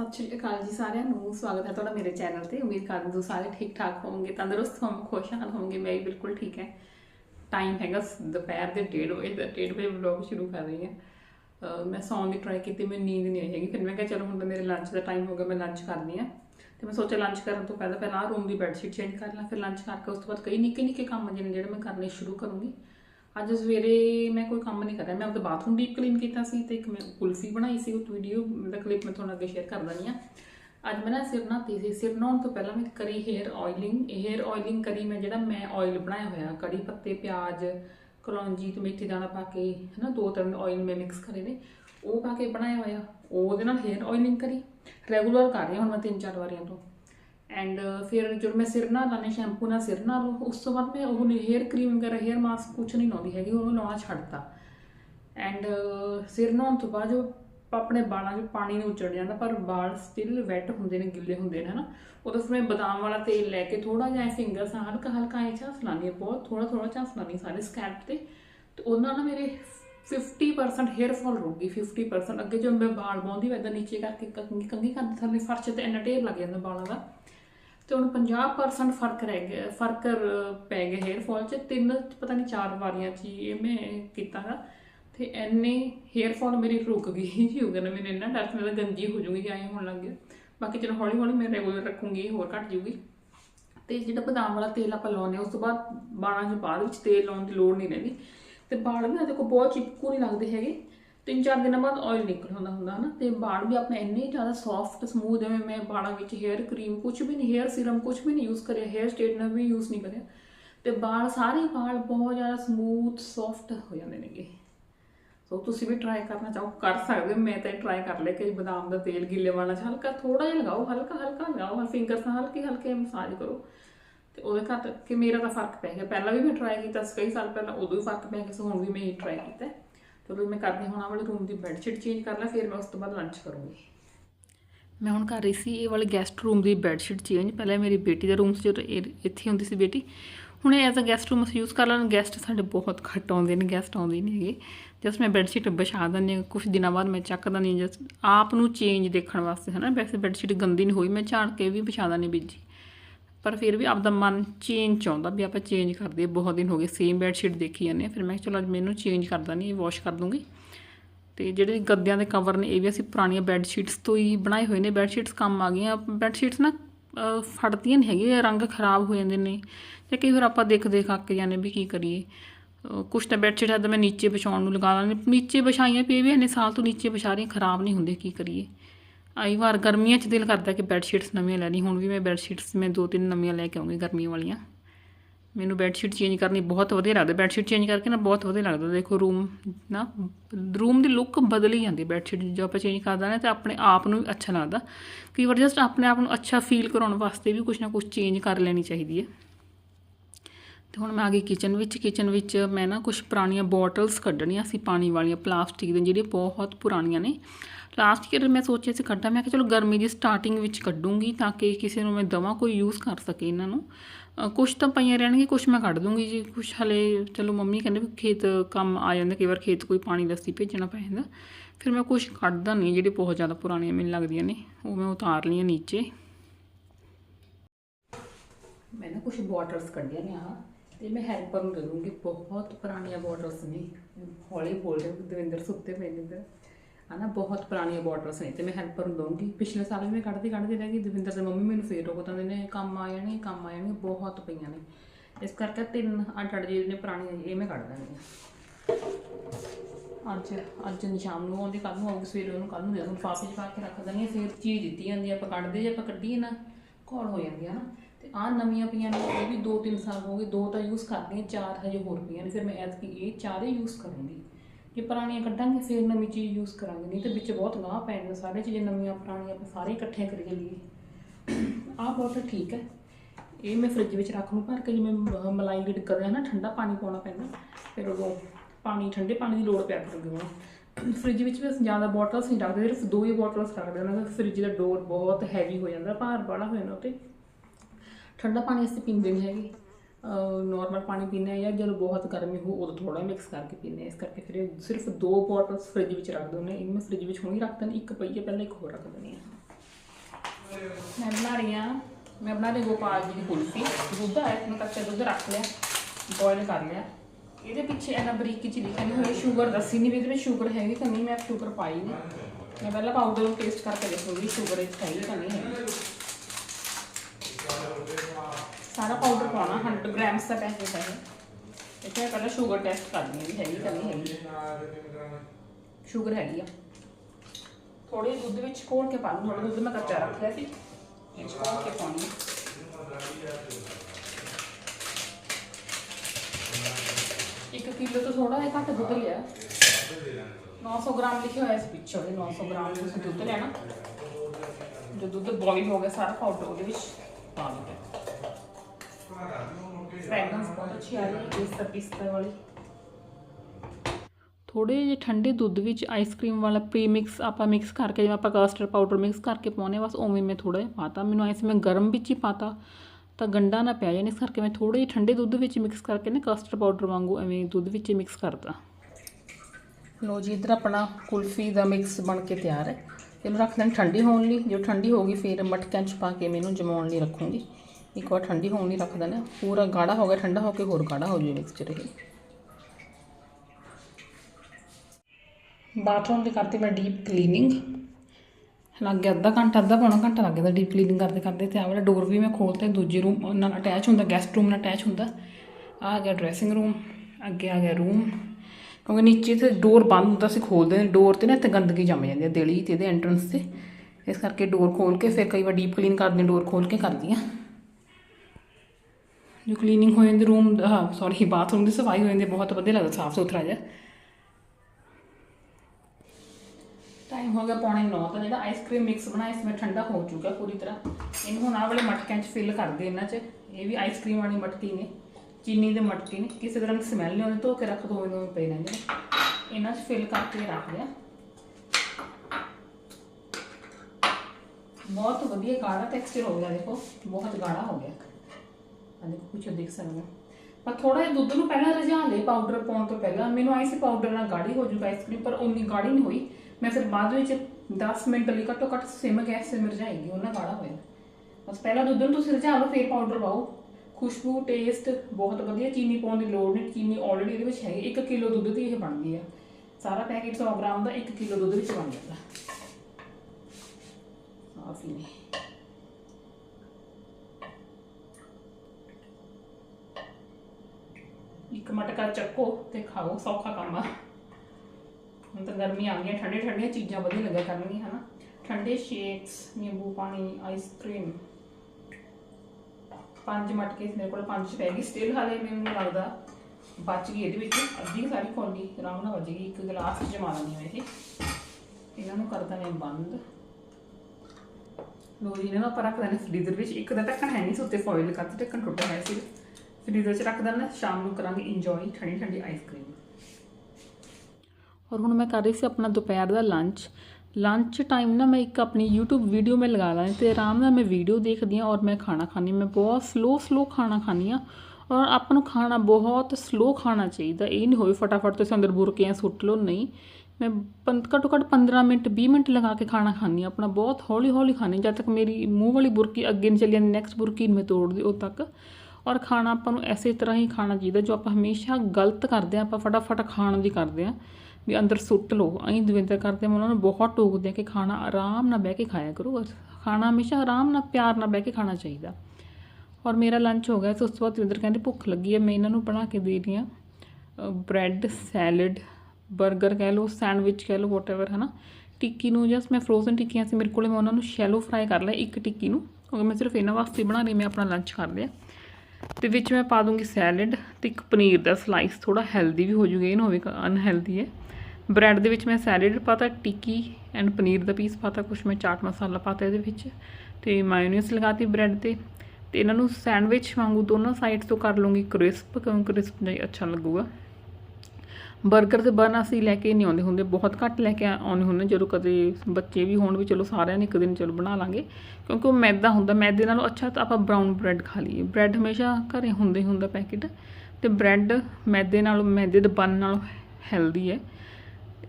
ਸਤਿ ਸ਼੍ਰੀ ਅਕਾਲ ਜੀ ਸਾਰਿਆਂ ਨੂੰ, ਸਵਾਗਤ ਹੈ ਤੁਹਾਡਾ ਮੇਰੇ ਚੈਨਲ ਤੇ। ਉਮੀਦ ਕਰਦੀ ਹਾਂ ਸਾਰੇ ਠੀਕ ਠਾਕ ਹੋਵੋਗੇ, ਤੰਦਰੁਸਤ ਹੋਵੋਗੇ, ਖੁਸ਼ਹਾਲ ਹੋਵੋਗੇ। ਮੈਂ ਵੀ ਬਿਲਕੁਲ ਠੀਕ ਹੈ। ਟਾਈਮ ਹੈਗਾ ਦੁਪਹਿਰ ਦੇ 1:30 ਵਜੇ ਦਾ 1:30 ਵਜੇ ਵਲੌਗ ਸ਼ੁਰੂ ਕਰ ਰਹੀ ਹਾਂ। ਮੈਂ ਸੌਣ ਦੀ ਟਰਾਈ ਕੀਤੀ, ਮੈਨੂੰ ਨੀਂਦ ਨਹੀਂ ਆਈ ਹੈਗੀ। ਫਿਰ ਮੈਂ ਕਿਹਾ, ਚਲੋ ਹੁਣ ਤਾਂ ਮੇਰੇ ਲੰਚ ਦਾ ਟਾਈਮ ਹੋ ਗਿਆ, ਮੈਂ ਲੰਚ ਕਰਨੀ ਆ ਤੇ ਮੈਂ ਸੋਚਿਆ ਲੰਚ ਕਰਨ ਤੋਂ ਪਹਿਲਾਂ ਪਹਿਲਾਂ ਰੂਮ ਦੀ ਬੈੱਡਸ਼ੀਟ ਚੇਂਜ ਕਰ ਲਾਂ, ਫਿਰ ਲੰਚ ਕਰਕੇ ਉਸ ਤੋਂ ਬਾਅਦ ਕਈ ਨਿੱਕੇ ਨਿੱਕੇ ਕੰਮ ਜਿਹਨੇ ਜਿਹੜੇ ਮੈਂ ਕਰਨੇ ਸ਼ੁਰੂ ਕਰੂੰਗੀ। ਅੱਜ ਸਵੇਰੇ ਮੈਂ ਕੋਈ ਕੰਮ ਨਹੀਂ ਕਰਿਆ ਮੈਂ ਆਪਣਾ ਬਾਥਰੂਮ ਡੀਪ ਕਲੀਨ ਕੀਤਾ ਸੀ ਤੇ ਇੱਕ ਮੈਂ ਕੁਲਫੀ ਬਣਾਈ ਸੀ, ਉਹ ਵੀਡੀਓ ਦਾ ਕਲਿੱਪ ਮੈਂ ਤੁਹਾਨੂੰ ਅੱਗੇ ਸ਼ੇਅਰ ਕਰ ਦਣੀ ਆ ਅੱਜ ਮੈਂ ਨਾ ਸਿਰ ਨਹਾਤੀ ਸੀ, ਸਿਰ ਨਹਾਉਣ ਤੋਂ ਪਹਿਲਾਂ ਮੈਂ ਕਰੀ ਹੇਅਰ ਆਇਲਿੰਗ ਹੇਅਰ ਆਇਲਿੰਗ ਕਰੀ ਮੈਂ ਜਿਹੜਾ ਮੈਂ ਆਇਲ ਬਣਾਇਆ ਹੋਇਆ, ਕੜੀ ਪੱਤੇ, ਪਿਆਜ਼, ਕਲੌਂਜੀ ਤੇ ਮੇਥੀ ਦਾਣਾ ਪਾ ਕੇ, ਹਨਾ, ਦੋ ਤਿੰਨ ਆਇਲ ਮੈਂ ਮਿਕਸ ਕਰੇ ਨੇ, ਉਹ ਪਾ ਕੇ ਬਣਾਇਆ ਹੋਇਆ, ਉਹਦੇ ਨਾਲ ਹੇਅਰ ਆਇਲਿੰਗ ਕਰੀ। ਰੈਗੂਲਰ ਕਰ ਰਹੀ ਹਾਂ, ਹੁਣ ਮੈਂ ਤਿੰਨ ਚਾਰ ਵਾਰੀਆਂ ਤੋਂ। ਐਂਡ uh, ਫਿਰ ਜਦੋਂ ਮੈਂ ਸਿਰ ਨਾਲ ਲਾਣੇ ਸ਼ੈਂਪੂ ਨਾਲ ਸਿਰ ਨਾਲ ਲਓ, ਉਸ ਤੋਂ ਬਾਅਦ ਮੈਂ ਉਹ ਹੇਅਰ ਕਰੀਮ ਵਗੈਰਾ ਹੇਅਰ ਮਾਸਕ ਕੁਝ ਨਹੀਂ ਲਾਉਂਦੀ ਹੈਗੀ ਉਹਨੂੰ ਲਾਉਣਾ ਛੱਡਤਾ। ਐਂਡ uh, ਸਿਰ ਨਹਾਉਣ ਤੋਂ ਬਾਅਦ ਜੋ ਆਪਣੇ ਬਾਲਾਂ 'ਚ ਪਾਣੀ ਨੂੰ ਉਚੜ ਜਾਂਦਾ ਪਰ ਵਾਲ ਸਟਿਲ ਵੈਟ ਹੁੰਦੇ ਨੇ ਗਿੱਲੇ ਹੁੰਦੇ ਨੇ ਹਨਾ? ਉਦੋਂ ਫਿਰ ਮੈਂ ਬਦਾਮ ਵਾਲਾ ਤੇਲ ਲੈ ਕੇ ਥੋੜਾ ਜਿਹਾ ਫਿੰਗਰਸ ਨਾਲ ਹਲਕਾ ਹਲਕਾ ਐ ਝਾਂਸ ਲਾਉਂਦੀ ਹਾਂ ਬਹੁਤ ਥੋੜਾ ਥੋੜਾ ਝਾਂਸ ਲਾਉਂਦੀ ਹਾਂ ਸਾਰੇ ਸਕੈਲਪ ਤੇ। ਤੇ ਉਹਨਾਂ ਨਾਲ ਮੇਰੇ 50% ਹੇਅਰ ਫਾਲ ਰੁਕ ਗਈ 50% ਅੱਗੇ ਜਦੋਂ ਮੈਂ ਵਾਲ ਬਾਉਂਦੀ ਵੈਦਾ ਨੀਚੇ ਕਰਕੇ ਕੰਗੀ ਕੰਗੀ ਕਰਦੇ ਥੱਲੇ ਫਰਸ਼ ਤੇ ਇੰਨਾ ਢੇਰ ਲੱਗ ਜਾਂਦਾ ਵਾਲਾਂ ਦਾ। ਤੇ ਹੁਣ 50% ਫ਼ਰਕ ਰਹਿ ਗਿਆ, ਫ਼ਰਕ ਪੈ ਗਿਆ ਹੇਅਰ ਫਾਲ ਚ। ਤਿੰਨ, ਪਤਾ ਨਹੀਂ ਚਾਰ ਵਾਰੀਆਂ ਚ ਹੀ ਇਹ ਮੈਂ ਕੀਤਾਗਾ ਤੇ ਐਨੇ ਹੇਅਰ ਫਾਲ ਮੇਰੀ ਰੁਕ ਗਈ ਜੀ ਹੋ ਗਿਆ ਨਾ। ਮੈਨੂੰ ਇੰਨਾ ਡਰ ਸੀ ਗੰਜੀ ਹੋ ਜੂਗੀ ਜਾਂ ਐਂ ਹੋਣ ਲੱਗ ਗਿਆ। ਬਾਕੀ ਚਲੋ ਹੌਲੀ ਹੌਲੀ ਮੈਂ ਰੈਗੂਲਰ ਰੱਖੂੰਗੀ, ਹੋਰ ਘਟ ਜੂਗੀ ਤੇ ਜਿਹੜਾ ਬਦਾਮ ਵਾਲਾ ਤੇਲ ਆਪਾਂ ਲਾਉਂਦੇ ਹਾਂ, ਉਸ ਤੋਂ ਬਾਅਦ ਬਾਲਾਂ 'ਚ ਬਾਅਦ ਵਿੱਚ ਤੇਲ ਲਾਉਣ ਦੀ ਲੋੜ ਨਹੀਂ ਰਹਿੰਦੀ। ਤੇ ਬਾਲ ਵੀ ਉਹਦੇ ਦੇਖੋ ਬਹੁਤ ਚਿਪਕੂ ਨਹੀਂ ਲੱਗਦੇ ਹੈਗੇ। ਤਿੰਨ ਚਾਰ ਦਿਨਾਂ ਬਾਅਦ ਆਇਲ ਨਿਕਲ ਹੁੰਦਾ ਹੁੰਦਾ ਹਨਾ? ਤੇ ਵਾਲ ਵੀ ਆਪਣੇ ਇੰਨੇ ਜ਼ਿਆਦਾ ਸੌਫਟ ਸਮੂਥ ਐਵੇਂ ਮੈਂ ਬਾਲਾਂ ਵਿੱਚ ਹੇਅਰ ਕਰੀਮ ਕੁਝ ਵੀ ਨਹੀਂ ਹੇਅਰ ਸੀਰਮ ਕੁਝ ਵੀ ਨਹੀਂ ਯੂਜ਼ ਕਰਿਆ ਹੇਅਰ ਸਟ੍ਰੇਟਨਰ ਵੀ ਯੂਜ਼ ਨਹੀਂ ਕਰਿਆ, ਤੇ ਬਾਲ ਸਾਰੇ ਵਾਲ ਬਹੁਤ ਜ਼ਿਆਦਾ ਸਮੂਥ ਸੌਫਟ ਹੋ ਜਾਂਦੇ ਨੇਗੇ। ਸੋ ਤੁਸੀਂ ਵੀ ਟਰਾਈ ਕਰਨਾ ਚਾਹੋ, ਕਰ ਸਕਦੇ ਹੋ, ਮੈਂ ਤਾਂ ਟਰਾਈ ਕਰ ਲਿਆ ਕਿ ਬਦਾਮ ਦਾ ਤੇਲ ਗਿੱਲੇ ਵਾਲਾ ਹਲਕਾ ਥੋੜਾ ਜਿਹਾ ਲਗਾਓ, ਹਲਕਾ ਹਲਕਾ ਲਗਾਓ ਫਿੰਗਰਸ ਨਾਲ ਹਲਕੇ ਹਲਕੇ ਮਸਾਜ ਕਰੋ। ਤੇ ਉਹਦੇ ਕਰਕੇ ਮੇਰਾ ਤਾਂ ਫ਼ਰਕ ਪੈ ਗਿਆ, ਪਹਿਲਾਂ ਵੀ ਮੈਂ ਟਰਾਈ ਕੀਤਾ ਸੀ, ਕਈ ਸਾਲ ਪਹਿਲਾਂ ਉਦੋਂ ਵੀ ਫ਼ਰਕ ਪੈ ਗਿਆ ਸੀ, ਹੁਣ ਵੀ ਮੈਂ ਇਹ ਟਰਾਈ ਕੀਤਾ। ਚਲੋ ਮੈਂ ਕਰਦੀ ਹੁਣ ਆਹ ਵਾਲੇ ਰੂਮ ਦੀ ਬੈੱਡਸ਼ੀਟ ਚੇਂਜ ਕਰ ਲਾਂ, ਫਿਰ ਮੈਂ ਉਸ ਤੋਂ ਬਾਅਦ ਲੰਚ ਕਰੂੰਗੀ। ਮੈਂ ਹੁਣ ਕਰ ਰਹੀ ਸੀ ਇਹ ਵਾਲੇ ਗੈਸਟ ਰੂਮ ਦੀ ਬੈੱਡਸ਼ੀਟ ਚੇਂਜ ਪਹਿਲਾਂ ਮੇਰੀ ਬੇਟੀ ਦਾ ਰੂਮ ਸੀ ਜਦੋਂ ਇਹ- ਇੱਥੇ ਹੁੰਦੀ ਸੀ ਬੇਟੀ, ਹੁਣ ਐਜ਼ ਅ ਗੈਸਟ ਰੂਮ ਅਸੀਂ ਯੂਜ਼ ਕਰ ਲੈਣ ਗੈਸਟ ਸਾਡੇ ਬਹੁਤ ਘੱਟ ਆਉਂਦੇ ਨੇ ਗੈਸਟ ਆਉਂਦੇ ਨਹੀਂ ਹੈਗੇ। ਜਸ ਮੈਂ ਬੈੱਡਸ਼ੀਟ ਵਿਛਾ ਦਿੰਦੀ ਹਾਂ ਕੁਝ ਦਿਨਾਂ ਬਾਅਦ ਮੈਂ ਚੱਕਦਾ ਨਹੀਂ ਹਾਂ। ਜਸ ਆਪ ਨੂੰ ਚੇਂਜ ਦੇਖਣ ਵਾਸਤੇ ਹੈ ਨਾ ਵੈਸੇ ਬੈੱਡਸ਼ੀਟ ਗੰਦੀ ਨਹੀਂ ਹੋਈ, ਮੈਂ ਝਾੜ ਕੇ ਵੀ ਵਿਛਾ ਦਿੰਦੀ ਬੀਜੀ। ਪਰ ਫਿਰ ਵੀ ਆਪਦਾ ਮਨ ਚੇਂਜ ਚਾਹੁੰਦਾ ਵੀ ਆਪਾਂ ਚੇਂਜ ਕਰ ਦਈਏ ਬਹੁਤ ਦਿਨ ਹੋ ਗਏ ਸੇਮ ਬੈੱਡਸ਼ੀਟ ਦੇਖੀ ਜਾਂਦੇ ਹਾਂ। ਫਿਰ ਮੈਂ ਕਿਹਾ ਚਲੋ ਅੱਜ ਮੈਨੂੰ ਚੇਂਜ ਕਰ ਦਾਂ ਨਹੀਂ ਵਾਸ਼ ਕਰ ਦੂੰਗੀ। ਤੇ ਜਿਹੜੇ ਗੱਦਿਆਂ ਦੇ ਕਵਰ ਨੇ ਇਹ ਵੀ ਅਸੀਂ ਪੁਰਾਣੀਆਂ ਬੈੱਡ ਸ਼ੀਟਸ ਤੋਂ ਹੀ ਬਣਾਏ ਹੋਏ ਨੇ। ਬੈੱਡ ਸ਼ੀਟਸ ਕੰਮ ਆ ਗਈਆਂ। ਬੈੱਡ ਸ਼ੀਟਸ ਨਾ ਅਹ, ਫੜਦੀਆਂ ਨਹੀਂ ਹੈਗੀਆਂ ਰੰਗ ਖਰਾਬ ਹੋ ਜਾਂਦੇ ਨੇ। ਤੇ ਕਈ ਵਾਰ ਆਪਾਂ ਦੇਖ ਦੇਖ ਅੱਕ ਜਾਂਦੇ ਵੀ ਕੀ ਕਰੀਏ। ਕੁਛ ਤਾਂ ਬੈੱਡ ਸ਼ੀਟ ਹੈ ਤਾਂ ਮੈਂ ਨੀਚੇ ਵਿਛਾਉਣ ਨੂੰ ਲਗਾ ਲੈਂਦੀ ਨੀਚੇ ਵਿਛਾਈਆਂ ਪਈ ਵੀ ਇੰਨੇ ਸਾਲ ਤੋਂ ਨੀਚੇ ਵਿਛਾ ਰਹੀ ਖਰਾਬ ਨਹੀਂ ਹੁੰਦੇ ਕੀ ਕਰੀਏ। ਆਈ ਵਾਰ ਗਰਮੀਆਂ 'ਚ ਦਿਲ ਕਰਦਾ ਕਿ ਬੈੱਡ ਸ਼ੀਟਸ ਨਵੀਆਂ ਲੈ ਲਈ ਹੁਣ ਵੀ ਮੈਂ ਬੈੱਡ ਸ਼ੀਟਸ ਮੈਂ ਦੋ ਤਿੰਨ ਨਵੀਆਂ ਲੈ ਕੇ ਆਉਂਗੀ ਗਰਮੀਆਂ ਵਾਲੀਆਂ। ਮੈਨੂੰ ਬੈੱਡ ਸ਼ੀਟ ਚੇਂਜ ਕਰਨੀ ਬਹੁਤ ਵਧੀਆ ਲੱਗਦਾ। ਬੈੱਡ ਸ਼ੀਟ ਚੇਂਜ ਕਰਕੇ ਨਾ ਬਹੁਤ ਵਧੀਆ ਲੱਗਦਾ। ਦੇਖੋ ਰੂਮ ਨਾ ਰੂਮ ਦੀ ਲੁੱਕ ਬਦਲ ਹੀ ਜਾਂਦੀ ਬੈੱਡ ਸ਼ੀਟ ਜੋ ਆਪਾਂ ਚੇਂਜ ਕਰਦਾ ਨਾ ਤੇ ਆਪਣੇ ਆਪ ਨੂੰ ਵੀ ਅੱਛਾ ਲੱਗਦਾ। ਕਈ ਵਾਰ ਜਸਟ ਆਪਣੇ ਆਪ ਨੂੰ ਅੱਛਾ ਫੀਲ ਕਰਾਉਣ ਵਾਸਤੇ ਵੀ ਕੁਝ ਨਾ ਕੁਝ ਚੇਂਜ ਕਰ ਲੈਣੀ ਚਾਹੀਦੀ ਹੈ। ਤੇ ਹੁਣ ਮੈਂ ਆ ਗਈ ਕਿਚਨ ਵਿੱਚ। ਕਿਚਨ ਵਿੱਚ ਮੈਂ ਨਾ ਕੁਝ ਪੁਰਾਣੀਆਂ ਬੋਟਲਸ ਕੱਢਣੀਆਂ ਸੀ ਪਾਣੀ ਵਾਲੀਆਂ ਪਲਾਸਟਿਕ ਦੀਆਂ ਜਿਹੜੀਆਂ ਬਹੁਤ ਪੁਰਾਣੀਆਂ ਨੇ। ਲਾਸਟ ਈਅਰ ਮੈਂ ਸੋਚਿਆ ਸੀ ਕੱਢਾਂ ਮੈਂ ਕਿਹਾ ਚਲੋ ਗਰਮੀ ਦੀ ਸਟਾਰਟਿੰਗ ਵਿੱਚ ਕੱਢੂੰਗੀ ਤਾਂ ਕਿ ਕਿਸੇ ਨੂੰ ਮੈਂ ਦਵਾਂ ਕੋਈ ਯੂਜ਼ ਕਰ ਸਕੇ ਇਹਨਾਂ ਨੂੰ। ਅ, ਕੁਛ ਤਾਂ ਪਈਆਂ ਰਹਿਣਗੇ ਕੁਛ ਮੈਂ ਕੱਢ ਦੂੰਗੀ ਜੀ। ਕੁਛ ਹਲੇ ਚਲੋ ਮੰਮੀ ਕਹਿੰਦੇ ਵੀ ਖੇਤ ਕੰਮ ਆ ਜਾਂਦਾ ਕਈ ਵਾਰ ਖੇਤ ਕੋਈ ਪਾਣੀ ਲੱਸੀ ਭੇਜਣਾ ਪੈ ਜਾਂਦਾ। ਫਿਰ ਮੈਂ ਕੁਛ ਕੱਢਦਾ ਨਹੀਂ ਜਿਹੜੇ ਬਹੁਤ ਜ਼ਿਆਦਾ ਪੁਰਾਣੀਆਂ ਮੈਨੂੰ ਲੱਗਦੀਆਂ ਨੇ ਉਹ ਮੈਂ ਉਤਾਰ ਲਈਆਂ ਨੀਚੇ। ਮੈਂ ਨਾ ਕੁਝ ਬੋਟਲਸ ਕੱਢੀਆਂ ਨੇ ਆਹ। ਤੇ ਮੈਂ ਹੈਲਪਰ ਨੂੰ ਦੇ ਦੂੰਗੀ ਬਹੁਤ ਪੁਰਾਣੀਆਂ ਬੋਟਲਸ ਨੇ। ਹੌਲੀ ਬੋਲ ਰਹੇ, ਦਵਿੰਦਰ ਸੁੱਤੇ ਪਏ ਨੇ ਇੱਧਰ। ਆ ਨਾ ਬਹੁਤ ਪੁਰਾਣੀਆਂ ਬੋਟਲਸ ਨੇ ਤੇ ਮੈਂ ਹੈਲਪਰ ਨੂੰ ਦਊਂਗੀ। ਪਿਛਲੇ ਸਾਲ ਵੀ ਮੈਂ ਕੱਢਦੀ ਕੱਢਦੀ ਰਹਿ ਗਈ, ਦਵਿੰਦਰ ਦੇ ਮੰਮੀ ਮੈਨੂੰ ਫੇਰ ਰੋਕ ਦਿੰਦੇ ਨੇ, ਕੰਮ ਆ ਜਾਣੇ, ਕੰਮ ਆ ਜਾਣੇ, ਬਹੁਤ ਪਈਆਂ ਨੇ। ਇਸ ਕਰਕੇ ਤਿੰਨ ਅੱਠ ਅੱਠ ਜਿਹੜੇ ਨੇ ਪੁਰਾਣੀਆਂ, ਇਹ ਮੈਂ ਕੱਢ ਦਾਂਗੀ ਅੱਜ ਅੱਜ ਨੀ ਸ਼ਾਮ ਨੂੰ ਆਉਂਦੀ ਕੱਲ ਨੂੰ ਆਉਂਗੀ ਸਵੇਰੇ ਉਹਨੂੰ ਕੱਲ ਨੂੰ ਦੇ ਦੂੰ ਲਿਫਾਫੇ 'ਚ ਪਾ ਕੇ ਰੱਖ ਦਿੰਦੀ ਹਾਂ, ਫਿਰ ਚੀਜ਼ ਦਿੱਤੀ ਜਾਂਦੀ ਆ, ਆਪਾਂ ਕੱਢਦੇ ਜੇ, ਆਪਾਂ ਕੱਢੀਏ ਨਾ, ਘੋਲ ਹੋ ਜਾਂਦੀ ਹੈ ਨਾ। ਤੇ ਆਹ ਨਵੀਆਂ ਪਈਆਂ ਨੇ, ਇਹ ਵੀ 2-3 ਸਾਲ ਹੋ ਗਏ, ਦੋ ਤਾਂ ਯੂਜ਼ ਕਰਦੀਆਂ ਚਾਰ ਹਜੇ ਹੋਰ ਪਈਆਂ ਨੇ, ਫਿਰ ਮੈਂ ਐਤਕੀ ਇਹ ਚਾਰੇ ਯੂਜ਼ ਕਰੂੰਗੀ। ਜੇ ਪੁਰਾਣੀਆਂ ਕੱਢਾਂਗੇ, ਫਿਰ ਨਵੀਂ ਚੀਜ਼ ਯੂਜ਼ ਕਰਾਂਗੇ, ਨਹੀਂ ਤਾਂ ਵਿੱਚ ਬਹੁਤ ਗਾਹ ਪੈ ਜਾਂਦਾ ਸਾਰੇ ਚੀਜ਼ਾਂ ਨਵੀਆਂ ਪੁਰਾਣੀਆਂ ਆਪਾਂ ਸਾਰੇ ਇਕੱਠੇ ਕਰੀ ਲਈਏ ਆਹ ਬੋਟਲ ਠੀਕ ਹੈ। ਇਹ ਮੈਂ ਫ੍ਰਿਜ ਵਿੱਚ ਰੱਖ ਨੂੰ ਭਰ ਕੇ ਜਿਵੇਂ ਮਲਾਈ ਲਿਡ ਕਰਦੇ ਆ ਨਾ, ਠੰਡਾ ਪਾਣੀ ਪਾਉਣਾ ਪੈਂਦਾ, ਫਿਰ ਉਹ ਪਾਣੀ, ਠੰਡੇ ਪਾਣੀ ਦੀ ਲੋੜ ਪਿਆ ਕਰੂਗੀ ਹੁਣ। ਫ੍ਰਿਜ ਵਿੱਚ ਵੀ ਅਸੀਂ ਜ਼ਿਆਦਾ ਬੋਟਲਸ ਨਹੀਂ ਰੱਖਦੇ, ਸਿਰਫ ਦੋ ਹੀ ਬੋਟਲਸ ਰੱਖਦੇ ਉਹਨਾਂ ਦਾ ਫ੍ਰਿਜ ਦਾ ਡੋਰ ਬਹੁਤ ਹੈਵੀ ਹੋ ਜਾਂਦਾ, ਭਾਰ ਬੜਾ ਹੋ ਜਾਂਦਾ ਉਹ 'ਤੇ ਠੰਡਾ ਪਾਣੀ ਅਸੀਂ ਪੀਂਦੇ ਨਹੀਂ ਹੈਗੇ। ਨਾਰਮਲ ਪਾਣੀ ਪੀਂਦੇ ਹਾਂ ਜਾਂ ਜਦੋਂ ਬਹੁਤ ਗਰਮੀ ਹੋ ਉਦੋਂ ਥੋੜਾ ਮਿਕਸ ਕਰਕੇ ਪੀਂਦੇ ਹਾਂ। ਇਸ ਕਰਕੇ ਫਿਰ ਇਹ ਸਿਰਫ ਦੋ ਬੋਟਲਸ ਫ੍ਰਿਜ ਵਿੱਚ ਰੱਖ ਦਿੰਦੇ ਹਾਂ। ਇਹ ਮੈਂ ਫ੍ਰਿਜ ਵਿੱਚ ਹੁਣ ਹੁਣੀ ਰੱਖ ਦਿੰਦੀ ਇੱਕ ਪਈ ਹੈ, ਪਹਿਲਾਂ ਇੱਕ ਹੋਰ ਰੱਖ ਦਿੰਦੀ ਹਾਂ। ਮੈਂ ਬਣਾ ਰਹੀ ਹਾਂ। ਮੈਂ ਬਣਾ ਰਹੀ ਗੋਪਾਲ ਜੀ ਦੀ ਕੁਲਫੀ। ਦੁੱਧ ਆਇਆ, ਮੈਂ ਕੱਚਾ ਦੁੱਧ ਰੱਖ ਲਿਆ ਬੋਇਲ ਕਰ ਲਿਆ। ਇਹਦੇ ਪਿੱਛੇ ਇਹਨਾਂ ਬਰੀਕ ਚ ਲਿਖਿਆ ਨਹੀਂ ਹੋਇਆ ਸ਼ੂਗਰ ਦੱਸੀ ਨਹੀਂ ਵੀ ਇਹਦੇ ਵਿੱਚ ਸ਼ੂਗਰ ਹੈਗੀ ਕਿ ਨਹੀਂ, ਮੈਂ ਸ਼ੂਗਰ ਪਾਈ ਨਹੀਂ ਮੈਂ ਪਹਿਲਾਂ ਪਾਊਡਰ ਨੂੰ ਟੇਸਟ ਕਰਕੇ ਦੇਖੂੰਗੀ ਸ਼ੂਗਰ ਇਹ ਹੈਗੀ ਕਿ ਨਹੀਂ ਹੈਗੀ। ਸਾਰਾ ਪਾਊਡਰ ਪਾਉਣਾ 100 ਗ੍ਰਾਮਸ ਦਾ ਪੈਕੇਟ ਹੈ ਇਹ। ਇੱਥੇ ਪਹਿਲਾਂ ਸ਼ੂਗਰ ਟੈਸਟ ਕਰਨੀ ਵੀ ਹੈਗੀ ਕਿ ਨਹੀਂ ਹੈਗੀ। ਸ਼ੂਗਰ ਹੈਗੀ ਆ। ਥੋੜੇ ਦੁੱਧ ਵਿੱਚ ਘੋਲ ਕੇ ਪਾ ਲੂੰ ਥੋੜਾ ਦੁੱਧ ਮੈਂ ਕੱਚਾ ਰੱਖ ਲਿਆ ਸੀ। ਇਹ ਘੋਲ ਕੇ ਪਾਉਣੀ ਇੱਕ ਕਿਲੋ ਤੋਂ ਥੋੜਾ ਜਿਹਾ ਘੱਟ ਦੁੱਧ ਲਿਆ। 900 ਗ੍ਰਾਮ ਲਿਖਿਆ ਹੋਇਆ ਇਸ ਪਿੱਛੇ ਉਹਦੇ 900 ਗ੍ਰਾਮ ਤੁਸੀਂ ਦੁੱਧ ਲੈਣਾ। ਜੋ ਦੁੱਧ ਬੋਇਲ ਹੋ ਗਿਆ ਸਾਰਾ ਪਾਊਡਰ ਉਹਦੇ ਵਿੱਚ ਪਾ ਦਿੱਤਾ ਫ੍ਰੈਗਰੈਂਸ ਬਹੁਤ ਅੱਛੀ ਆ ਰਹੀ ਹੈ, ਇਸ ਪਿਸਤਾ ਵਾਲੀ। ਥੋੜੇ ਜਿਹੇ ਠੰਡੇ ਦੁੱਧ ਵਿੱਚ ਆਈਸਕ੍ਰੀਮ ਵਾਲਾ ਪ੍ਰੀ ਮਿਕਸ ਆਪਾਂ ਮਿਕਸ ਕਰਕੇ, ਜਿਵੇਂ ਆਪਾਂ ਕਸਟਰਡ ਪਾਊਡਰ ਮਿਕਸ ਕਰਕੇ ਪਾਉਨੇ ਬਸ ਉਵੇਂ ਮੈਂ ਥੋੜਾ ਜਿਹਾ ਪਾਤਾ। ਮੈਨੂੰ ਐਸੇ ਮੈਂ ਗਰਮ ਵਿੱਚ ਹੀ ਪਾਤਾ, ਤਾਂ ਗੰਡਾ ਨਾ ਪੈ ਜਾਏ, ਇਸ ਕਰਕੇ ਮੈਂ ਥੋੜੇ ਜਿਹੇ ਠੰਡੇ ਦੁੱਧ ਵਿੱਚ ਮਿਕਸ ਕਰਕੇ ਨਾ ਕਸਟਰਡ ਪਾਊਡਰ ਵਾਂਗੂ ਐਵੇਂ ਦੁੱਧ ਵਿੱਚ ਹੀ ਮਿਕਸ ਕਰਤਾ। ਲੋ ਜੀ, ਇੱਧਰ ਆਪਣਾ ਕੁਲਫੀ ਦਾ ਮਿਕਸ ਬਣ ਕੇ ਤਿਆਰ ਹੈ। ਇਹਨੂੰ ਰੱਖ ਦੇਣਾ ਠੰਡੀ ਹੋਣ ਲਈ, ਜੋ ਠੰਡੀ ਹੋ ਗਈ, ਫਿਰ ਮਟਕਿਆਂ 'ਚ ਪਾ ਕੇ ਮੈਨੂੰ ਜਮਾਉਣ ਲਈ ਰੱਖੂੰਗੀ। ਇੱਕ ਵਾਰ ਠੰਡੀ ਹੋਣ ਲਈ ਰੱਖ ਦੇਣਾ ਪੂਰਾ ਗਾੜਾ ਹੋ ਗਿਆ, ਠੰਡਾ ਹੋ ਕੇ ਹੋਰ ਗਾੜਾ ਹੋ ਜਾਵੇ ਮਿਕਸਚਰ ਇਹ ਬਾਥਰੂਮ ਦੀ ਕਰਤੀ ਮੈਂ ਡੀਪ ਕਲੀਨਿੰਗ ਲੱਗ ਗਿਆ ਅੱਧਾ ਘੰਟਾ, ਅੱਧਾ ਪੌਣਾ ਘੰਟਾ ਲੱਗ ਗਿਆ ਡੀਪ ਕਲੀਨਿੰਗ ਕਰਦੇ ਕਰਦੇ ਤੇ ਆਹ ਵਾਲਾ ਡੋਰ ਵੀ ਮੈਂ ਖੋਲਤਾ, ਦੂਜੇ ਰੂਮ ਨਾਲ ਅਟੈਚ ਹੁੰਦਾ ਗੈਸਟ ਰੂਮ ਨਾਲ ਅਟੈਚ ਹੁੰਦਾ। ਆਹ ਆ ਗਿਆ ਡਰੈਸਿੰਗ ਰੂਮ ਅੱਗੇ ਆ ਗਿਆ ਰੂਮ ਕਿਉਂਕਿ ਨੀਚੇ ਤੇ ਡੋਰ ਬੰਦ ਹੁੰਦਾ ਸੀ, ਖੋਲਦੇ ਨੇ ਡੋਰ ਤੇ ਨਾ, ਇੱਥੇ ਗੰਦਗੀ ਜੰਮ ਜਾਂਦੀ ਹੈ, ਦੇਲੀ ਤੇ ਇਹਦੇ ਐਂਟਰੈਂਸ ਤੇ। ਇਸ ਕਰਕੇ ਡੋਰ ਖੋਲ ਕੇ ਫਿਰ ਕਈ ਵਾਰ ਡੀਪ ਕਲੀਨ ਕਰਦੀ ਡੋਰ ਖੋਲ ਕੇ ਕਰਦੀ ਆ ਜੋ ਕਲੀਨਿੰਗ ਹੋ ਜਾਂਦੀ ਰੂਮ ਹਾਂ ਸੌਰੀ ਬਾਥਰੂਮ ਦੀ ਸਫ਼ਾਈ ਹੋ ਜਾਂਦੀ, ਬਹੁਤ ਵਧੀਆ ਲੱਗਦਾ, ਸਾਫ਼ ਸੁਥਰਾ ਜਿਹਾ। ਟਾਈਮ ਹੋ ਗਿਆ ਪੌਣੇ 9 ਤਾਂ ਜਿਹੜਾ ਆਈਸਕ੍ਰੀਮ ਮਿਕਸ ਬਣਾਇਆ ਇਸ ਵਿੱਚ ਠੰਡਾ ਹੋ ਚੁੱਕਾ ਪੂਰੀ ਤਰ੍ਹਾਂ। ਇਹਨੂੰ ਹੁਣ ਆਹ ਵਾਲੇ ਮਟਕਿਆਂ 'ਚ ਫਿਲ ਕਰਦੇ ਇਹਨਾਂ 'ਚ। ਇਹ ਵੀ ਆਈਸਕ੍ਰੀਮ ਵਾਲੀ ਮਟਕੀ ਨੇ, ਚੀਨੀ ਦੇ ਮਟਕੀ ਨੇ। ਕਿਸੇ ਤਰ੍ਹਾਂ ਦੀ ਸਮੈਲ ਨਹੀਂ ਆਉਂਦੀ, ਧੋ ਕੇ ਰੱਖ ਦੋ, ਇਹਨਾਂ ਪਏ ਰਹਿੰਦੇ ਨੇ। ਇਹਨਾਂ 'ਚ ਫਿਲ ਕਰਕੇ ਰੱਖ ਲਿਆ। ਬਹੁਤ ਵਧੀਆ ਗਾੜਾ ਟੈਕਸਚਰ ਹੋ ਗਿਆ, ਦੇਖੋ, ਬਹੁਤ ਗਾੜਾ ਹੋ ਗਿਆ। ਆ ਦੇਖੋ ਕੁਛ ਦੇਖ ਸਕਦੇ। ਹੋ ਪਰ ਥੋੜਾ ਜਿਹਾ ਦੁੱਧ ਨੂੰ ਪਹਿਲਾਂ ਰਝਾ ਲੈ ਪਾਊਡਰ ਪਾਉਣ ਤੋਂ ਪਹਿਲਾਂ। ਮੈਨੂੰ ਆਈ ਸੀ ਪਾਊਡਰ ਨਾਲ ਗਾੜੀ ਹੋ ਜੂਗਾ ਆਈਸਕ੍ਰੀਮ ਪਰ ਉਨੀ ਗਾੜੀ ਨਹੀਂ ਹੋਈ। ਮੈਂ ਫਿਰ ਬਾਅਦ ਵਿੱਚ 10 ਮਿੰਟ ਲਈ ਘੱਟੋ ਘੱਟ ਸਿਮ ਗੈਸ ਤੇ ਰਝਾਏਗੀ ਉਹਨਾਂ ਗਾੜਾ ਹੋਇਆ। ਬਸ ਪਹਿਲਾਂ ਦੁੱਧ ਨੂੰ ਤੁਸੀਂ ਰਝਾ ਲਓ, ਫਿਰ ਪਾਊਡਰ ਪਾਓ। ਖੁਸ਼ਬੂ ਟੇਸਟ ਬਹੁਤ ਵਧੀਆ। ਚੀਨੀ ਪਾਉਣ ਦੀ ਲੋੜ ਨਹੀਂ ਚੀਨੀ ਆਲਰੇਡੀ ਇਹਦੇ ਵਿੱਚ ਹੈਗੀ। 1 ਕਿਲੋ ਦੁੱਧ ਦੀ ਇਹ ਬਣਦੀ ਆ। ਸਾਰਾ ਪੈਕੇਟ 100 ਗ੍ਰਾਮ ਦਾ 1 ਕਿਲੋ ਦੁੱਧ ਵਿੱਚ ਬਣ ਜਾਂਦਾ। ਕਾਫੀ ਨੇ ਇੱਕ ਮਟਕਾ ਚੱਕੋ ਤੇ ਖਾਓ, ਸੌਖਾ ਕੰਮ ਆ। ਹੁਣ ਤਾਂ ਗਰਮੀ ਆ ਗਈ ਠੰਡੇ ਠੰਡੀਆਂ ਚੀਜ਼ਾਂ ਵਧੀਆ ਲੱਗਿਆ ਕਰਨਗੀਆਂ, ਹਨਾ। ਠੰਡੇ ਸ਼ੇਕਸ, ਨਿੰਬੂ ਪਾਣੀ ਆਈਸਕ੍ਰੀਮ ਪੰਜ ਮਟਕੇ ਮੇਰੇ ਕੋਲ ਪੰਜ ਪੈ ਗਈ ਸਟਿਲ ਹਾਲੇ ਮੈਨੂੰ ਲੱਗਦਾ। ਬਚ ਗਈ ਇਹਦੇ ਵਿੱਚ, ਅੱਧੀ ਸਾਰੀ ਕੌਲੀ ਆਰਾਮ ਨਾਲ ਵੱਜ ਗਈ, ਇੱਕ ਗਲਾਸ ਜਮਾ ਲੈਣੀ ਹੈ ਇਹ ਇਹਨਾਂ ਨੂੰ ਕਰ ਦਨੇ ਬੰਦ। ਲੋ ਜੀ, ਇਹਨਾਂ ਨੂੰ ਆਪਾਂ ਰੱਖ ਦੇਣਾ ਫਰੀਜ਼ਰ ਵਿੱਚ। ਇੱਕ ਦਾ ਢੱਕਣ ਹੈ ਨਹੀਂ ਸੀ, ਉੱਤੇ ਫੋਇਲ ਕਰਕੇ ਢੱਕਣ ਟੁੱਟਿਆ ਹੋਇਆ ਸੀ। ਫਰੀਜ਼ਰ 'ਚ ਰੱਖ ਦੇਣਾ ਸ਼ਾਮ ਨੂੰ ਕਰਾਂਗੇ ਇੰਜੋਏ ਠੰਡੀ ਠੰਡੀ ਆਈਸਕ੍ਰੀਮ ਔਰ ਹੁਣ ਮੈਂ ਕਰ ਰਹੀ ਸੀ ਆਪਣਾ ਦੁਪਹਿਰ ਦਾ ਲੰਚ ਲੰਚ ਟਾਈਮ ਨਾ ਮੈਂ ਇੱਕ ਆਪਣੀ YouTube ਵੀਡੀਓ ਮੈਂ ਲਗਾ ਲਾਂ ਤੇ ਆਰਾਮ ਨਾਲ ਮੈਂ ਵੀਡੀਓ ਦੇਖਦੀ ਹਾਂ ਔਰ ਮੈਂ ਖਾਣਾ ਖਾਣੀ ਮੈਂ ਬਹੁਤ ਸਲੋ ਸਲੋ ਖਾਣਾ ਖਾਣੀ ਆ ਔਰ ਆਪਾਂ ਨੂੰ ਖਾਣਾ ਬਹੁਤ ਸਲੋ ਖਾਣਾ ਚਾਹੀਦਾ। ਇਹ ਨਹੀਂ ਹੋਵੇ ਫਟਾਫਟ ਤੁਸੀਂ ਅੰਦਰ ਬੁਰਕੀਆਂ ਸੁੱਟ ਲਓ, ਨਹੀਂ। ਮੈਂ ਪੰ- ਘੱਟੋ ਘੱਟ 15 ਮਿੰਟ 20 ਮਿੰਟ ਲਗਾ ਕੇ ਖਾਣਾ ਖਾਣੀ ਆਪਣਾ ਬਹੁਤ ਹੌਲੀ ਹੌਲੀ ਖਾਣੀ ਜਦ ਤੱਕ ਮੇਰੀ ਮੂੰਹ ਵਾਲੀ ਬੁਰਕੀ ਅੱਗੇ ਨਹੀਂ ਚੱਲੀ ਜਾਂਦੀ ਨੈਕਸਟ ਬੁਰਕੀ ਮੈਂ ਤੋੜਦੀ ਉਦੋਂ ਤੱਕ। ਔਰ ਖਾਣਾ ਆਪਾਂ ਨੂੰ ਐਸੇ ਤਰ੍ਹਾਂ ਹੀ ਖਾਣਾ ਚਾਹੀਦਾ ਜੋ ਆਪਾਂ ਹਮੇਸ਼ਾ ਗਲਤ ਕਰਦੇ ਆ ਆਪਾਂ ਫਟਾਫਟ ਖਾਣ ਦੀ ਕਰਦੇ ਆ ਵੀ ਅੰਦਰ ਸੁੱਟ ਲਓ, ਅਸੀਂ ਦਵਿੰਦਰ ਕਰਦੇ ਹਾਂ ਉਹਨਾਂ ਨੂੰ ਬਹੁਤ ਟੋਕਦੇ ਆ ਕਿ ਖਾਣਾ ਆਰਾਮ ਨਾਲ ਬਹਿ ਕੇ ਖਾਇਆ ਕਰੋ ਔਰ ਖਾਣਾ ਹਮੇਸ਼ਾ ਆਰਾਮ ਨਾਲ, ਪਿਆਰ ਨਾਲ ਬਹਿ ਕੇ ਖਾਣਾ ਚਾਹੀਦਾ। ਔਰ ਮੇਰਾ ਲੰਚ ਹੋ ਗਿਆ, ਤੇ ਉਸ ਤੋਂ ਬਾਅਦ ਦਵਿੰਦਰ ਕਹਿੰਦੇ ਭੁੱਖ ਲੱਗੀ ਹੈ ਮੈਂ ਇਹਨਾਂ ਨੂੰ ਬਣਾ ਕੇ ਦੇ ਰਹੀ ਹਾਂ। ਬ੍ਰੈਡ ਸੈਲਡ 버ਗਰ ਕਹਿ ਲਓ ਸੈਂਡਵਿਚ ਕਹਿ ਲਓ ਵਾਟਐਵਰ ਹਨਾ। ਟਿੱਕੀ ਨੂੰ ਜਸਟ ਮੈਂ ਫਰੋਜ਼ਨ ਟਿੱਕੀਆਂ ਸੀ, ਮੇਰੇ ਕੋਲੇ ਮੈਂ ਉਹਨਾਂ ਨੂੰ ਸ਼ੈਲੋ ਫਰਾਈ ਕਰ ਲਿਆ, ਇੱਕ ਟਿੱਕੀ ਨੂੰ। ਕਿਉਂਕਿ ਮੈਂ ਸਿਰਫ ਇਹਨਾਂ ਵਾਸਤੇ ਬਣਾ ਰਹੀ ਮੈਂ ਆਪਣਾ ਲੰਚ ਕਰ ਲਿਆ। ਤੇ ਵਿੱਚ ਮੈਂ ਪਾ ਦੂੰਗੀ ਸੈਲਡ ਤੇ ਇੱਕ ਪਨੀਰ ਦਾ ਸਲਾਈਸ ਥੋੜਾ ਹੈਲਦੀ ਵੀ ਹੋ ਜੂਗਾ, ਇਹ ਨਾ ਹੋਵੇ ਅਨਹੈਲਦੀ ਹੈ। ਬ੍ਰੈਡ ਦੇ ਵਿੱਚ ਮੈਂ ਸੈਲਡ ਪਾਤਾ, ਟਿੱਕੀ ਐਂਡ ਪਨੀਰ ਦਾ ਪੀਸ ਪਾਤਾ, ਕੁਛ ਮੈਂ ਚਾਟ ਮਸਾਲਾ ਪਾਤਾ ਇਹਦੇ ਵਿੱਚ ਤੇ ਮਾਇਓਨੀਜ਼ ਲਗਾਤੀ ਬ੍ਰੈਡ ਤੇ ਤੇ ਇਹਨਾਂ ਨੂੰ ਸੈਂਡਵਿਚ ਵਾਂਗੂ ਦੋਨਾਂ ਸਾਈਡਸ ਤੋਂ ਕਰ ਲੂੰਗੀ ਕ੍ਰਿਸਪ ਕਿਉਂਕਿ ਕ੍ਰਿਸਪ ਨਹੀਂ ਅੱਛਾ ਲੱਗੂਗਾ। 버ਗਰ ਤੇ ਬਨ ਅਸੀਂ ਲੈ ਕੇ ਨਹੀਂ ਆਉਂਦੇ ਹੁੰਦੇ, ਬਹੁਤ ਘੱਟ ਲੈ ਕੇ ਆਉਂਦੇ ਹੁੰਦੇ ਜਦੋਂ ਕਦੇ ਬੱਚੇ ਵੀ ਹੋਣ ਵੀ ਚਲੋ ਸਾਰਿਆਂ ਨੇ ਇੱਕ ਦਿਨ ਚਲੋ ਬਣਾ ਲਾਂਗੇ। ਕਿਉਂਕਿ ਉਹ ਮੈਦਾ ਹੁੰਦਾ, ਮੈਦੇ ਨਾਲੋਂ ਅੱਛਾ ਤਾਂ ਆਪਾਂ ਬਰਾਊਨ ਬ੍ਰੈਡ ਖਾ ਲਈਏ। ਬ੍ਰੈਡ ਹਮੇਸ਼ਾ ਘਰੇ ਹੁੰਦੇ ਹੀ ਹੁੰਦਾ ਪੈਕੇਟ ਤੇ ਬ੍ਰੈਡ ਮੈਦੇ ਨਾਲੋਂ, ਮੈਦੇ ਦੇ ਬਨ ਨਾਲੋਂ ਹੈਲਦੀ ਹੈ।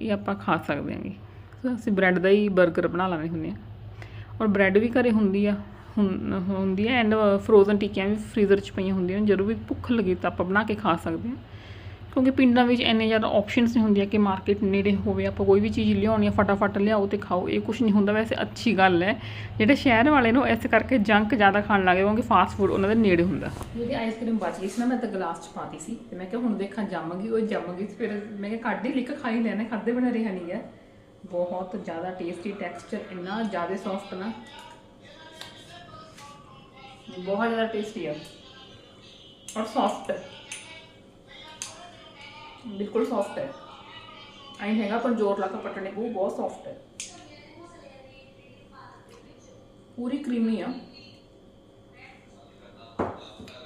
ਇਹ ਆਪਾਂ ਖਾ ਸਕਦੇ ਹਾਂਗੇ। ਸੋ ਅਸੀਂ ਬ੍ਰੈਡ ਦਾ ਹੀ 버ਗਰ ਬਣਾ ਲੈਂਦੇ ਹੁੰਦੇ ਹਾਂ। ਔਰ ਬ੍ਰੈਡ ਵੀ ਘਰੇ ਹੁੰਦੀ ਆ, ਹੁੰ- ਹੁੰਦੀ ਹੈ ਐਂਡ ਫਰੋਜ਼ਨ ਟਿੱਕੀਆਂ ਵੀ ਫ੍ਰੀਜ਼ਰ 'ਚ ਪਈਆਂ ਹੁੰਦੀਆਂ ਜਦੋਂ ਵੀ ਭੁੱਖ ਲੱਗੇ ਤਾਂ ਆਪਾਂ ਬਣਾ ਕੇ ਖਾ ਸਕਦੇ ਹਾਂ। ਕਿਉਂਕਿ ਪਿੰਡਾਂ ਵਿੱਚ ਇੰਨੇ ਜ਼ਿਆਦਾ ਆਪਸ਼ਨਸ ਨਹੀਂ ਹੁੰਦੀਆਂ ਕਿ ਮਾਰਕੀਟ ਨੇੜੇ ਹੋਵੇ, ਆਪਾਂ ਕੋਈ ਵੀ ਚੀਜ਼ ਲਿਆਉਣੀ ਆ, ਫਟਾਫਟ ਲਿਆਓ ਤੇ ਖਾਓ, ਇਹ ਕੁਝ ਨਹੀਂ ਹੁੰਦਾ। ਵੈਸੇ ਅੱਛੀ ਗੱਲ ਹੈ, ਜਿਹੜੇ ਸ਼ਹਿਰ ਵਾਲੇ ਨੂੰ ਇਸ ਕਰਕੇ ਜੰਕ ਜ਼ਿਆਦਾ ਖਾਣ ਲੱਗੇ ਕਿਉਂਕਿ ਫਾਸਟ ਫੂਡ ਉਹਨਾਂ ਦੇ ਨੇੜੇ ਹੁੰਦਾ। ਜਿਹੜੀ ਆਈਸਕ੍ਰੀਮ ਬਚ ਗਈ ਸੀ ਨਾ, ਮੈਂ ਤਾਂ ਗਲਾਸ 'ਚ ਪਾਤੀ ਸੀ ਤੇ ਮੈਂ ਕਿਹਾ ਹੁਣ ਦੇਖਾਂ ਜੰਮ ਗਈ ਉਹ ਜੰਮ ਗਈ ਤੇ ਫਿਰ ਮੈਂ ਕਿਹਾ ਕੱਢ ਹੀ ਲਿਕ ਖਾ ਹੀ ਲੈਣਾ ਖਾਦੇ ਬਣਾ ਰਿਹਾ ਨਹੀਂ ਹੈ। ਬਹੁਤ ਜ਼ਿਆਦਾ ਟੇਸਟੀ ਟੈਕਸਚਰ ਇੰਨਾ ਜ਼ਿਆਦਾ ਸੌਫਟ ਨਾ। ਬਹੁਤ ਜ਼ਿਆਦਾ ਟੇਸਟੀ ਹੈ ਔਰ ਸੌਫਟ ਬਿਲਕੁਲ ਸੌਫਟ ਹੈ। ਆਈ ਹੈਗਾ ਪਰ ਜ਼ੋਰ ਲਾ ਕੇ ਪਟਣੇ ਕੋ ਬਹੁਤ ਸੌਫਟ ਹੈ। ਪੂਰੀ ਕਰੀਮੀ ਆ।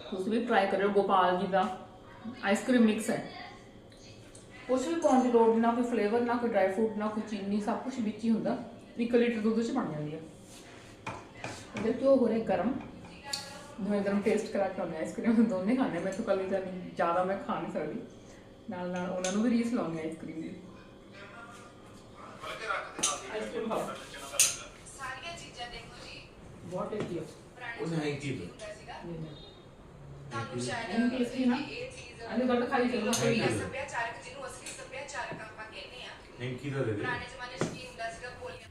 ਤੁਸੀਂ ਵੀ ਟਰਾਈ ਕਰਿਓ ਗੋਪਾਲ ਜੀ ਦਾ। ਆਈਸਕ੍ਰੀਮ ਮਿਕਸ ਹੈ। ਕੁਛ ਵੀ ਪਾਉਣ ਦੀ ਲੋੜ ਨਾ, ਕੋਈ ਫਲੇਵਰ ਨਾ, ਕੋਈ ਡਰਾਈ ਫਰੂਟ ਨਾ, ਕੋਈ ਚੀਨੀ, ਸਭ ਕੁਝ ਵਿੱਚ ਹੀ ਹੁੰਦਾ। ਇੱਕ ਲੀਟਰ ਦੁੱਧ ਚ ਬਣ ਜਾਂਦੀ ਹੈ ਇਹਦੇ ਕਿਉਂ ਹੋ ਰਿਹਾ ਗਰਮ। ਦੋਵੇਂ ਗਰਮ ਟੇਸਟ ਕਰਾ ਕੇ ਆਉਂਦੇ ਆਈਸਕ੍ਰੀਮ ਦੋਨੇ ਖਾਣੇ ਮੈਂ ਤਾਂ ਕੱਲੀ ਤਾਂ ਨਹੀਂ, ਜ਼ਿਆਦਾ ਮੈਂ ਖਾ ਨਹੀਂ ਸਕਦੀ। ਨਾਲ ਨਾਲ ਉਹਨਾਂ ਨੂੰ ਵੀ ਰੀਸ ਲਾਉਂਗੀ ਆਈਸਕ੍ਰੀਮ ਦੀ। ਆਈਸਕ੍ਰੀਮ ਖਾਓ। ਸਾਰੀਆਂ ਚੀਜ਼ਾਂ ਦੇਖੋ ਜੀ। ਬਹੁਤ ਟੇਸਟੀ ਹੈ ਉਹ ਤਾਂ ਹੈ ਹੀ ਚੀਜ਼ ਤੁਹਾਨੂੰ ਸ਼ਾਇਦ tasty ਨਾ? ਇਹ ਚੀਜ਼ ਅਨੇ ਗੱਲ ਖਾਈ ਚੱਲਣਾ ਕੋਈ ਨਹੀਂ। ਸੱਭਿਆਚਾਰਕ ਜਿਹਨੂੰ ਅਸਲੀ ਸੱਭਿਆਚਾਰਕ ਆਪਾਂ ਕਹਿੰਦੇ ਆ ਨਿਮਕੀ ਦਾ ਦੇ ਦੇ। ਪੁਰਾਣੇ ਜ਼ਮਾਨੇ 'ਚ ਕੀ ਹੁੰਦਾ ਸੀਗਾ ਪੋਲੀਆਂ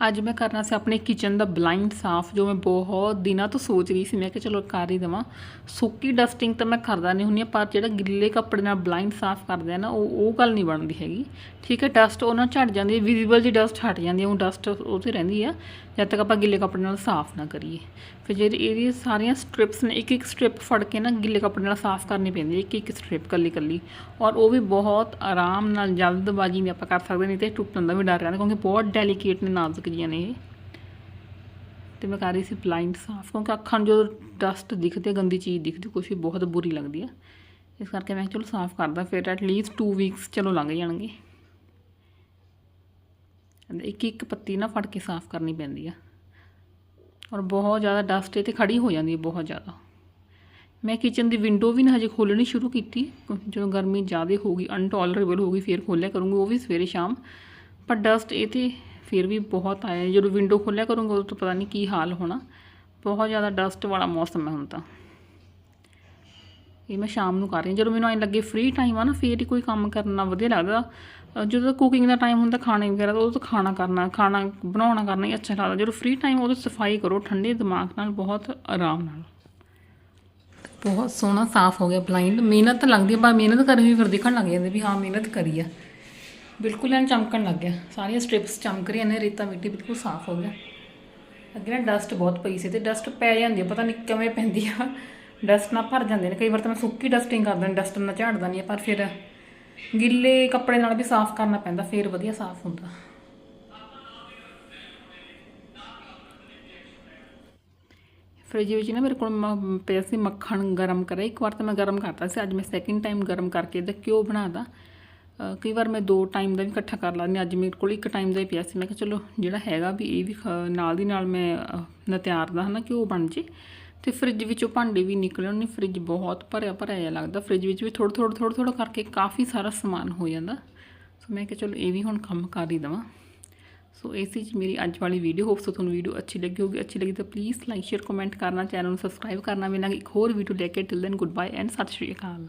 ਅੱਜ ਮੈਂ ਕਰਨਾ ਸੀ ਆਪਣੇ ਕਿਚਨ ਦਾ ਬਲਾਈਂਡ ਸਾਫ਼ ਜੋ ਮੈਂ ਬਹੁਤ ਦਿਨਾਂ ਤੋਂ ਸੋਚ ਰਹੀ ਸੀ ਮੈਂ ਕਿ ਚਲੋ ਕਰ ਹੀ ਦੇਵਾਂ। ਸੁੱਕੀ ਡਸਟਿੰਗ ਤਾਂ ਮੈਂ ਕਰਦਾ ਨਹੀਂ ਹੁੰਦੀ ਹਾਂ, ਪਰ ਜਿਹੜਾ ਗਿੱਲੇ ਕੱਪੜੇ ਨਾਲ ਬਲਾਈਂਡ ਸਾਫ਼ ਕਰਦੇ ਆ ਨਾ ਉਹ ਉਹ ਗੱਲ ਨਹੀਂ ਬਣਦੀ ਹੈਗੀ। ਠੀਕ ਹੈ ਡਸਟ ਉਹਨਾਂ ਝੜ ਜਾਂਦੀ ਹੈ ਵਿਜ਼ੀਬਲ ਜੀ ਡਸਟ ਹਟ ਜਾਂਦੀ ਹੈ, ਉਹ ਡਸਟ ਉਹ 'ਤੇ ਰਹਿੰਦੀ ਆ, ਜਦ ਤੱਕ ਆਪਾਂ ਗਿੱਲੇ ਕੱਪੜੇ ਨਾਲ ਸਾਫ਼ ਨਾ ਕਰੀਏ। ਫਿਰ ਜਿਹੜੀ ਇਹਦੀ ਸਾਰੀਆਂ ਸਟ੍ਰਿਪਸ ਨੇ ਇੱਕ ਇੱਕ ਸਟ੍ਰਿਪ ਫੜ ਕੇ ਨਾ ਗਿੱਲੇ ਕੱਪੜੇ ਨਾਲ ਸਾਫ਼ ਕਰਨੀ ਪੈਂਦੀ ਹੈ ਇੱਕ ਇੱਕ ਸਟ੍ਰਿਪ ਕੱਲੀ ਕੱਲੀ ਔਰ ਉਹ ਵੀ ਬਹੁਤ ਆਰਾਮ ਨਾਲ ਜਲਦਬਾਜ਼ੀ ਨਹੀਂ ਆਪਾਂ ਕਰ ਸਕਦੇ ਨਹੀਂ ਤੇ ਟੁੱਟਣ ਦਾ ਵੀ ਡਰ ਰਹਿੰਦਾ, ਕਿਉਂਕਿ ਬਹੁਤ ਡੈਲੀਕੇਟ ਨੇ ਨਾਜ਼ੁਕ ਜਿਹੀਆਂ ਨੇ ਇਹ। ਤੇ ਮੈਂ ਕਰ ਰਹੀ ਸੀ ਬਲਾਈਂਡ ਸਾਫ਼, ਕਿਉਂਕਿ ਅੱਖਾਂ ਨੂੰ ਜਦੋਂ ਡਸਟ ਦਿਖਦੀ, ਗੰਦੀ ਚੀਜ਼ ਦਿਖਦੀ, ਕੁਛ ਵੀ ਬਹੁਤ ਬੁਰੀ ਲੱਗਦੀ ਆ। ਇਸ ਕਰਕੇ ਮੈਂ ਚਲੋ ਸਾਫ਼ ਕਰਦਾ, ਫਿਰ ਐਟ ਲੀਸਟ 2 ਵੀਕਸ ਚਲੋ ਲੰਘ ਜਾਣਗੇ। ਇੱਕ ਇੱਕ ਪੱਤੀ ਨਾ ਫੜ ਕੇ ਸਾਫ਼ ਕਰਨੀ ਪੈਂਦੀ ਆ। ਔਰ ਬਹੁਤ ਜ਼ਿਆਦਾ ਡਸਟ ਇਹ ਤੇ ਖੜੀ ਹੋ ਜਾਂਦੀ ਹੈ ਬਹੁਤ ਜ਼ਿਆਦਾ। ਮੈਂ ਕਿਚਨ ਦੀ ਵਿੰਡੋ ਵੀ ਨਾ ਹਜੇ ਖੋਲਣੀ ਸ਼ੁਰੂ ਕੀਤੀ, ਜਦੋਂ ਗਰਮੀ ਜ਼ਿਆਦਾ ਹੋ ਗਈ ਅਨਟੋਲਰੇਬਲ ਹੋ ਗਈ, ਫਿਰ ਖੋਲਿਆ ਕਰੂੰਗੀ, ਉਹ ਵੀ ਸਵੇਰੇ ਸ਼ਾਮ। ਪਰ ਡਸਟ ਇਹ ਤੇ ਫਿਰ ਵੀ ਬਹੁਤ ਆਇਆ। ਜਦੋਂ ਵਿੰਡੋ ਖੋਲਿਆ ਕਰੂੰਗਾ, ਉਦੋਂ ਤੋਂ ਪਤਾ ਨਹੀਂ ਕੀ ਹਾਲ ਹੋਣਾ। ਬਹੁਤ ਜ਼ਿਆਦਾ ਡਸਟ ਵਾਲਾ ਮੌਸਮ ਹੈ ਹੁਣ ਤਾਂ। ਇਹ ਮੈਂ ਸ਼ਾਮ ਨੂੰ ਕਰ ਰਹੀ ਹਾਂ। ਜਦੋਂ ਮੈਨੂੰ ਐਂ ਲੱਗੇ ਫ੍ਰੀ ਟਾਈਮ ਆ ਨਾ, ਫੇਰ ਹੀ ਕੋਈ ਕੰਮ ਕਰਨਾ ਵਧੀਆ ਲੱਗਦਾ। ਜਦੋਂ ਕੁਕਿੰਗ ਦਾ ਟਾਈਮ ਹੁੰਦਾ, ਖਾਣੇ ਵਗੈਰਾ ਦਾ ਉਦੋਂ ਤਾਂ ਖਾਣਾ ਕਰਨਾ, ਖਾਣਾ ਬਣਾਉਣਾ ਕਰਨਾ ਹੀ ਅੱਛਾ ਲੱਗਦਾ। ਜਦੋਂ ਫ੍ਰੀ ਟਾਈਮ ਉਦੋਂ ਸਫ਼ਾਈ ਕਰੋ, ਠੰਡੇ ਦਿਮਾਗ ਨਾਲ, ਬਹੁਤ ਆਰਾਮ ਨਾਲ। ਬਹੁਤ ਸੋਹਣਾ, ਸਾਫ਼ ਹੋ ਗਿਆ ਬਲਾਈਂਡ ਮਿਹਨਤ ਤਾਂ ਲੱਗਦੀ ਹੈ ਪਰ ਮਿਹਨਤ ਕਰਨ ਵੀ ਫਿਰ ਦਿਖਣ ਲੱਗ ਜਾਂਦੇ ਵੀ ਹਾਂ, ਮਿਹਨਤ ਕਰੀ ਆ। ਬਿਲਕੁਲ ਐਨ ਚਮਕਣ ਲੱਗ ਗਿਆ। ਸਾਰੀਆਂ ਸਟ੍ਰਿਪਸ ਚਮਕ ਰਹੀਆਂ ਨੇ, ਰੇਤਾ ਮਿੱਟੀ ਬਿਲਕੁਲ ਸਾਫ਼ ਹੋ ਗਿਆ। ਅੱਗੇ ਨਾ ਡਸਟ ਬਹੁਤ ਪਈ ਸੀ ਤੇ ਡਸਟ ਪੈ ਜਾਂਦੀ ਹੈ ਪਤਾ ਨਹੀਂ ਕਿਵੇਂ ਪੈਂਦੀ ਆ। ਡਸਟ ਨਾਲ ਭਰ ਜਾਂਦੇ ਨੇ। ਕਈ ਵਾਰ ਤਾਂ ਮੈਂ ਸੁੱਕੀ ਡਸਟਿੰਗ ਕਰਦਾ ਨਹੀਂ ਡਸਟ ਨਾਲ ਝਾੜਦਾ ਨਹੀਂ ਪਰ ਫਿਰ ਗਿੱਲੇ ਕੱਪੜੇ ਨਾਲ ਵੀ ਸਾਫ਼ ਕਰਨਾ ਪੈਂਦਾ ਫਿਰ ਵਧੀਆ ਸਾਫ਼ ਹੁੰਦਾ। ਫ੍ਰਿਜ ਵਿੱਚ ਨਾ ਮੇਰੇ ਕੋਲ ਮ- ਪਿਆ ਸੀ ਮੱਖਣ ਗਰਮ ਕਰਿਆ। ਇੱਕ ਵਾਰ ਤਾਂ ਮੈਂ ਗਰਮ ਕਰਤਾ ਸੀ ਅੱਜ ਮੈਂ ਸੈਕਿੰਡ ਟਾਈਮ ਗਰਮ ਕਰਕੇ ਇਹਦਾ ਘਿਓ ਬਣਾਦਾ ਅ, ਕਈ ਵਾਰ ਮੈਂ ਦੋ ਟਾਈਮ ਦਾ ਵੀ ਇਕੱਠਾ ਕਰ ਲੈਂਦੀ ਅੱਜ ਮੇਰੇ ਕੋਲ ਇੱਕ ਟਾਈਮ ਦਾ ਹੀ ਪਿਆ ਸੀ। ਮੈਂ ਕਿਹਾ ਚਲੋ ਜਿਹੜਾ ਹੈਗਾ ਵੀ ਇਹ ਵੀ ਖ- ਨਾਲ ਦੀ ਨਾਲ ਮੈਂ ਅ, ਨਾ ਤਿਆਰ ਦਾ ਹਨਾ ਘਿਓ ਬਣ ਜੇ। ਤੇ ਫ੍ਰਿਜ ਵਿੱਚੋਂ ਭਾਂਡੇ ਵੀ ਨਿਕਲਣ ਨਹੀਂ ਫ੍ਰਿਜ ਬਹੁਤ ਭਰਿਆ ਭਰਿਆ ਜਿਹਾ ਲੱਗਦਾ। ਫ੍ਰਿਜ ਵਿੱਚ ਵੀ ਥੋੜਾ ਥੋੜਾ ਥੋੜਾ ਥੋੜਾ ਕਰਕੇ ਕਾਫੀ ਸਾਰਾ ਸਮਾਨ ਹੋ ਜਾਂਦਾ। ਸੋ ਮੈਂ ਕਿਹਾ ਚਲੋ ਇਹ ਵੀ ਹੁਣ ਕੰਮ ਕਰ ਹੀ ਦੇਵਾਂ। ਸੋ ਇਹ ਸੀ ਜੀ ਮੇਰੀ ਅੱਜ ਵਾਲੀ ਵੀਡੀਓ ਹੋਪਸ ਤੁਹਾਨੂੰ ਵੀਡੀਓ ਅੱਛੀ ਲੱਗੀ ਹੋਗੀ ਅੱਛੀ ਲੱਗੀ ਤਾਂ ਪਲੀਜ਼ ਲਾਈਕ ਸ਼ੇਅਰ ਕਮੈਂਟ ਕਰਨਾ ਚੈਨਲ ਨੂੰ ਸਬਸਕ੍ਰਾਈਬ ਕਰਨਾ। ਮਿਲਾਂਗੇ ਇੱਕ ਹੋਰ ਵੀਡੀਓ ਲੈ ਕੇ till then good bye and ਸਤਿ ਸ਼੍ਰੀ ਅਕਾਲ।